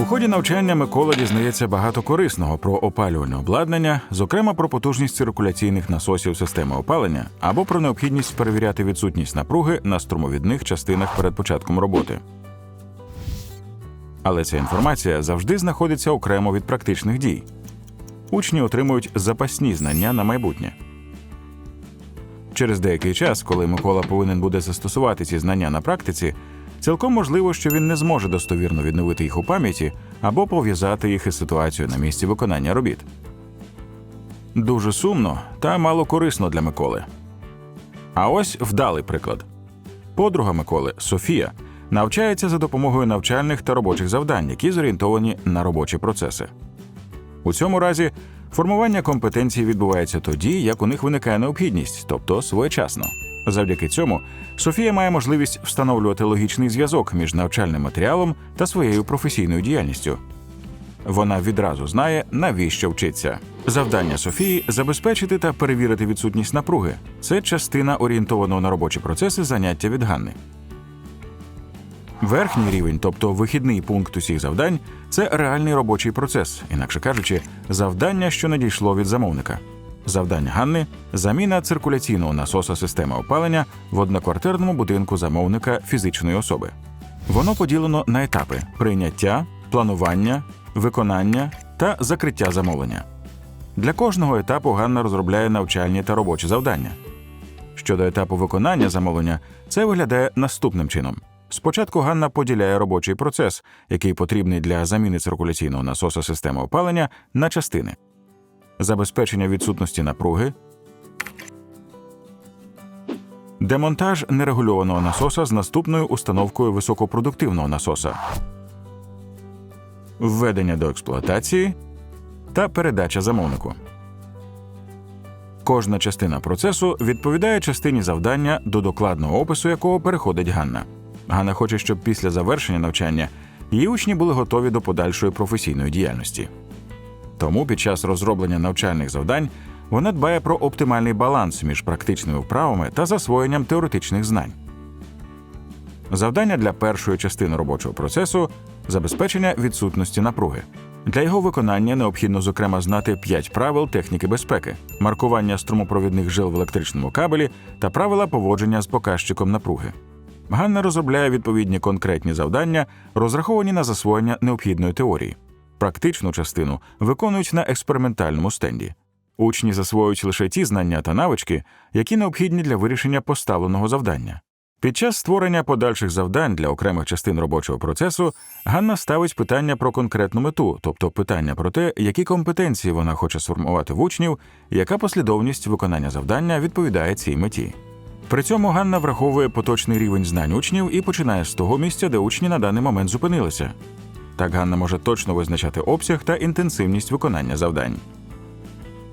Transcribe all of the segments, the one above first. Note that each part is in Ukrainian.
У ході навчання Микола дізнається багато корисного про опалювальне обладнання, зокрема про потужність циркуляційних насосів системи опалення або про необхідність перевіряти відсутність напруги на струмовідних частинах перед початком роботи. Але ця інформація завжди знаходиться окремо від практичних дій. Учні отримують запасні знання на майбутнє. Через деякий час, коли Микола повинен буде застосувати ці знання на практиці, цілком можливо, що він не зможе достовірно відновити їх у пам'яті або пов'язати їх із ситуацією на місці виконання робіт. Дуже сумно та мало корисно для Миколи. А ось вдалий приклад. Подруга Миколи Софія навчається за допомогою навчальних та робочих завдань, які зорієнтовані на робочі процеси. У цьому разі формування компетенцій відбувається тоді, як у них виникає необхідність, тобто своєчасно. Завдяки цьому Софія має можливість встановлювати логічний зв'язок між навчальним матеріалом та своєю професійною діяльністю. Вона відразу знає, навіщо вчиться. Завдання Софії забезпечити та перевірити відсутність напруги. Це частина орієнтованого на робочі процеси заняття від Ганни. Верхній рівень, тобто вихідний пункт усіх завдань, це реальний робочий процес, інакше кажучи, завдання, що надійшло від замовника. Завдання Ганни заміна циркуляційного насоса системи опалення в одноквартирному будинку замовника фізичної особи. Воно поділено на етапи прийняття, планування, виконання та закриття замовлення. Для кожного етапу Ганна розробляє навчальні та робочі завдання. Щодо етапу виконання замовлення, це виглядає наступним чином. Спочатку Ганна поділяє робочий процес, який потрібний для заміни циркуляційного насоса системи опалення, на частини: забезпечення відсутності напруги, демонтаж нерегульованого насоса з наступною установкою високопродуктивного насоса, введення до експлуатації та передача замовнику. Кожна частина процесу відповідає частині завдання, до докладного опису якого переходить Ганна. Ганна хоче, щоб після завершення навчання її учні були готові до подальшої професійної діяльності. Тому під час розроблення навчальних завдань вона дбає про оптимальний баланс між практичними вправами та засвоєнням теоретичних знань. Завдання для першої частини робочого процесу забезпечення відсутності напруги. Для його виконання необхідно, зокрема, знати 5 правил техніки безпеки, маркування струмопровідних жил в електричному кабелі та правила поводження з показчиком напруги. Ганна розробляє відповідні конкретні завдання, розраховані на засвоєння необхідної теорії. Практичну частину виконують на експериментальному стенді. Учні засвоюють лише ті знання та навички, які необхідні для вирішення поставленого завдання. Під час створення подальших завдань для окремих частин робочого процесу Ганна ставить питання про конкретну мету, тобто питання про те, які компетенції вона хоче сформувати в учнів, яка послідовність виконання завдання відповідає цій меті. При цьому Ганна враховує поточний рівень знань учнів і починає з того місця, де учні на даний момент зупинилися. Так Ганна може точно визначати обсяг та інтенсивність виконання завдань.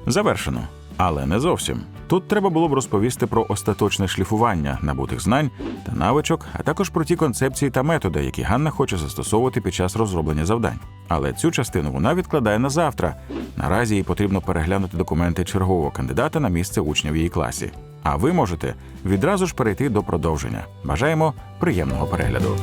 Завершено. Але не зовсім. Тут треба було б розповісти про остаточне шліфування набутих знань та навичок, а також про ті концепції та методи, які Ганна хоче застосовувати під час розроблення завдань. Але цю частину вона відкладає на завтра. Наразі їй потрібно переглянути документи чергового кандидата на місце учня в її класі. А ви можете відразу ж перейти до продовження. Бажаємо приємного перегляду.